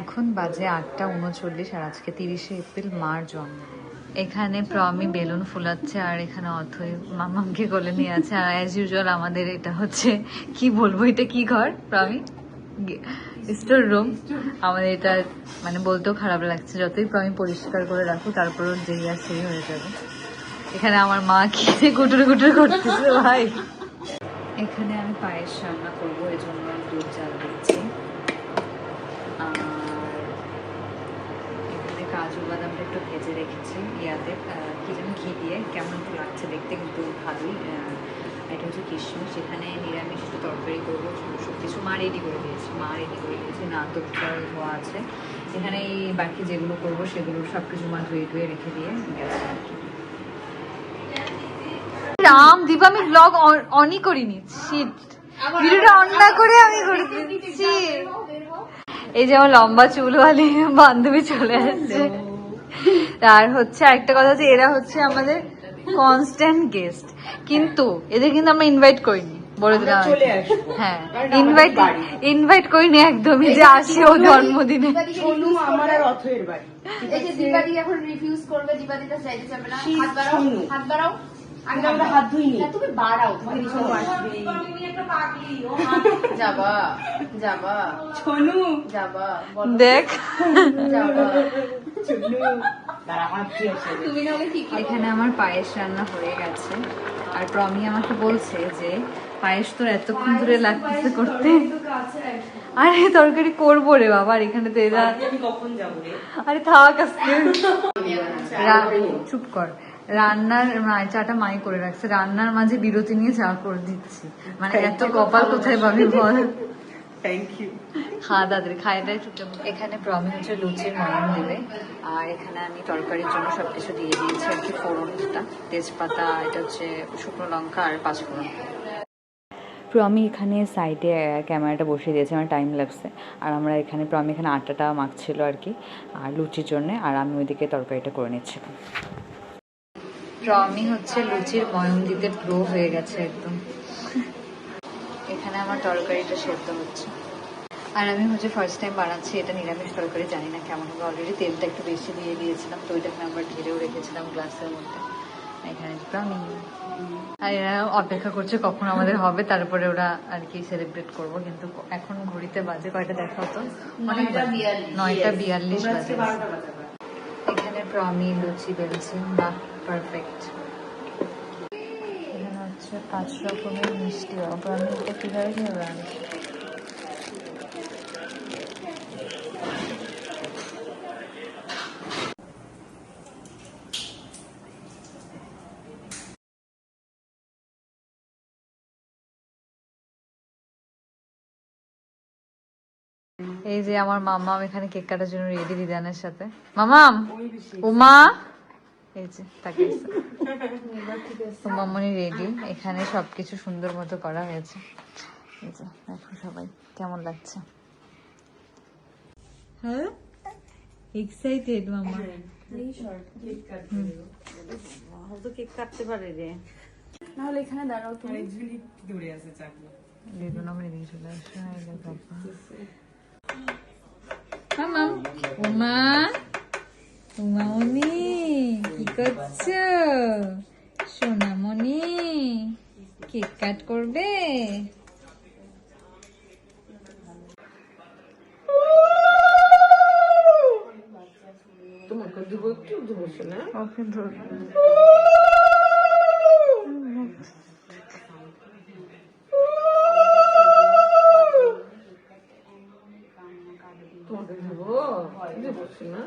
এখন বাজে আটটা উনচল্লিশ আর আজকে তিরিশে এপ্রিল মার জন্ম। এখানে প্রমি বেলুন ফুলাচ্ছে আর এখানে অথই মামাকে কোলে নিয়ে আছে। আর অ্যাজ ইউজুয়াল আমাদের এটা হচ্ছে, কি বলব, এটা কি ঘর প্রমি? Store room. আমাদের এটা মানে বলতেও খারাপ লাগছে, যতই প্রমি পরিষ্কার করে রাখো তারপরও যেই আর সেই হয়ে যাবে। এখানে আমার মা কি যে গুটুর গুটুর করতেছে, ভাই। এখানে আমি পায়েস রান্না করব এই জন্য দুধ জাল দিচ্ছি আর এখানে কাজু বাদামটা একটু ভেজে রেখেছি ইয়াতে। কি যেন ঘি দিয়ে। কেমন একটু লাগছে দেখতে কিন্তু ভালোই। এটা হচ্ছে কিশমিশ এখানে নিরামিষ একটু তরকারি করব সব কিছু মা রেডি করে দিয়েছি মা রেডি করে দিয়েছি না তো ধোয়া আছে। এখানে এই বাকি যেগুলো করব সেগুলো সব কিছু মা ধুয়ে ধুয়ে রেখে দিয়ে গেছে আর কি। রাম দীপ আমি ব্লগ অনই করিনি। শিট ভিডিওটা অন না করে আমি করে দিচ্ছি এই যে আমার লম্বা চুলওয়ালি বান্ধবী চলে আসছে। আর হচ্ছে আরেকটা কথা যে এরা হচ্ছে আমাদের কনস্ট্যান্ট গেস্ট কিন্তু এদের কিন্তু আমরা ইনভাইট করিনি। বলে দিলাম। হ্যাঁ ইনভাইট আমাদের ইনভাইট করিনি একদমই যে আসি ও জন্মদিনে। আমার আর অথয়ের বাড়ি। এই যে দীপাদি এখন রিফিউজ করবে দীপাদিটা চাইতে চাবে না। হাত বাড়াও হাত বাড়াও। আগে আমরা হাত ধুইনি। তুমি বাড়াও তোমাকে সোনু আসবে যাবা যাবা। সোনু যাবা দেখ। যাবা? এখানে আমার পায়েস রান্না হয়ে গেছে। আর প্রমি আমাকে বলছে যে পায়েস তোর এতক্ষণ ধরে লাগতেছে করতে। আরে তরকারি করব রে বাবা আর এখানে তো এরা আমি কখন যাব রে? আরে থাক রা- চুপ কর। রান্নার মা- চাটা মাই করে রাখছে। রান্নার মাঝে বিরতি নিয়ে চা করে দিচ্ছি। মানে এত কপাল কোথায় পাবি বল? থ্যাংক ইউ খাওয়া দাদের খাইটাই চুপচাপ এখানে প্রমি হচ্ছে লুচির ময়ন দেবে। আর এখানে আমি তরকারির জন্য সবকিছু দিয়ে দিয়েছি। আর কি ফোড়নটা তেজপাতা এটা হচ্ছে শুকনো লঙ্কা আর পাঁচফোড়ন। প্রমি এখানে সাইডে ক্যামেরাটা বসিয়ে দিয়েছে। আমার টাইম লাগছে। আর আমরা এখানে প্রমি এখানে আটাটা মাখছিল আর কি আর লুচির জন্য। আর আমি ওইদিকে তরকারিটা করে নিচ্ছিলাম। প্রমি হচ্ছে লুচির ময়ন দিতে প্রো হয়ে গেছে একদম। এখানে আমার তরকারিটা সেদ্ধ হচ্ছে। আর আমি হচ্ছে ফার্স্ট টাইম বানাচ্ছি এটা নিরামিষ তরকারি জানি না কেমন হবে। অলরেডি তেলটা একটু বেশি দিয়ে দিয়েছিলাম তো ওইটাকে আবার ঢেলেও রেখেছিলাম গ্লাসের মধ্যে। এখানে প্রমি আর এরা অপেক্ষা করছে কখন আমাদের হবে তারপরে ওরা আর কি সেলিব্রেট করব। কিন্তু এখন ঘড়িতে বাজে কয়টা দেখা হতো? নয়টা বিয়াল্লিশ। বাজে। এখানে প্রমি লুচি বেলছে। বাহ। পারফেক্ট এখানে হচ্ছে পাঁচ রকমের মিষ্টি এটা কীভাবে এই যে আমার মামাম এখানে কেক কাটার জন্য রেডি দিদানের সাথে। মামাম উমা এই যে তাকে মামনি রেডি এখানে সবকিছু সুন্দর মতো করা হয়েছে। এই যে দেখো সবাই কেমন লাগছে? হ্যাঁ? এক্সাইটেড মামা। তো কেক কাটতে পারে রে। নাহলে এখানে দাঁড়াও তুমি। ঝুলি দূরে আছে চাকরি দিদুন আমার এদিকে চলে আসছে। হাই রে উমা উমামনি। কি করছ সোনামণি কেক কাট করবে? তোমাকে দেবো একটু দেবো না। তোমাকে দেবো দেবো না।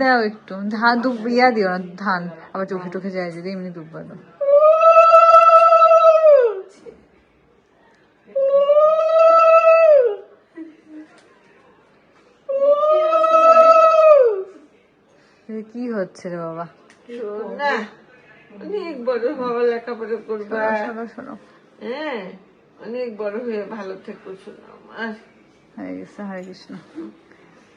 দাও একটু। ধান দুব ইয়া দিও না ধান। আবার চোখে টোখে যায় যদি এমনি দুব্বা দাও কি হচ্ছে রে বাবা? না অনেক বড় বাবা লেখাপড়া করবা। শোনো শোনো হ্যাঁ অনেক বড় হয়ে ভালো থেকো শোনো আমার। হরে কৃষ্ণ হরে কৃষ্ণ।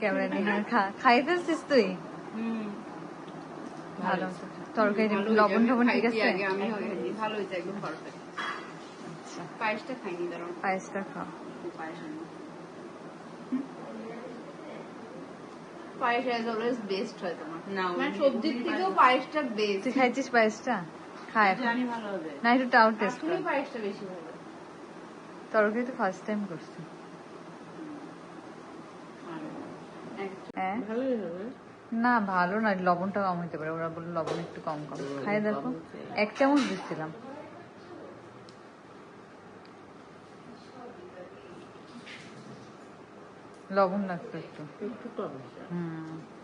ক্যামেরা দিয়ে হ্যাঁ খা খাই ফেলছিস তুই? ভালো তরকারি লবণ টবণ ঠিক আছে? আমি ভালো হয়েছে একদম পারফেক্ট পায়েসটা খাইনি দাঁড়াও। পায়েসটা খাও। পায়েস পায়েস অ্যাজ অলওয়েজ বেস্ট হয় তোমার। না, মানে সবজির থেকেও পায়েসটা বেস্ট তুই খাইছিস পায়েসটা? খা এখন। জানি ভালো হবে। না একটু টেস্ট পায়েসটা বেশি ভালো। তরকারি তো ফার্স্ট টাইম করছি। ভালোই হবে। না ভালো না লবণটা কম হইতে পারে। ওরা বলল লবণ একটু কম কম। খাই দেখো। এক চামচ দিচ্ছিলাম। লবণ লাগতো একটু কম। হুম।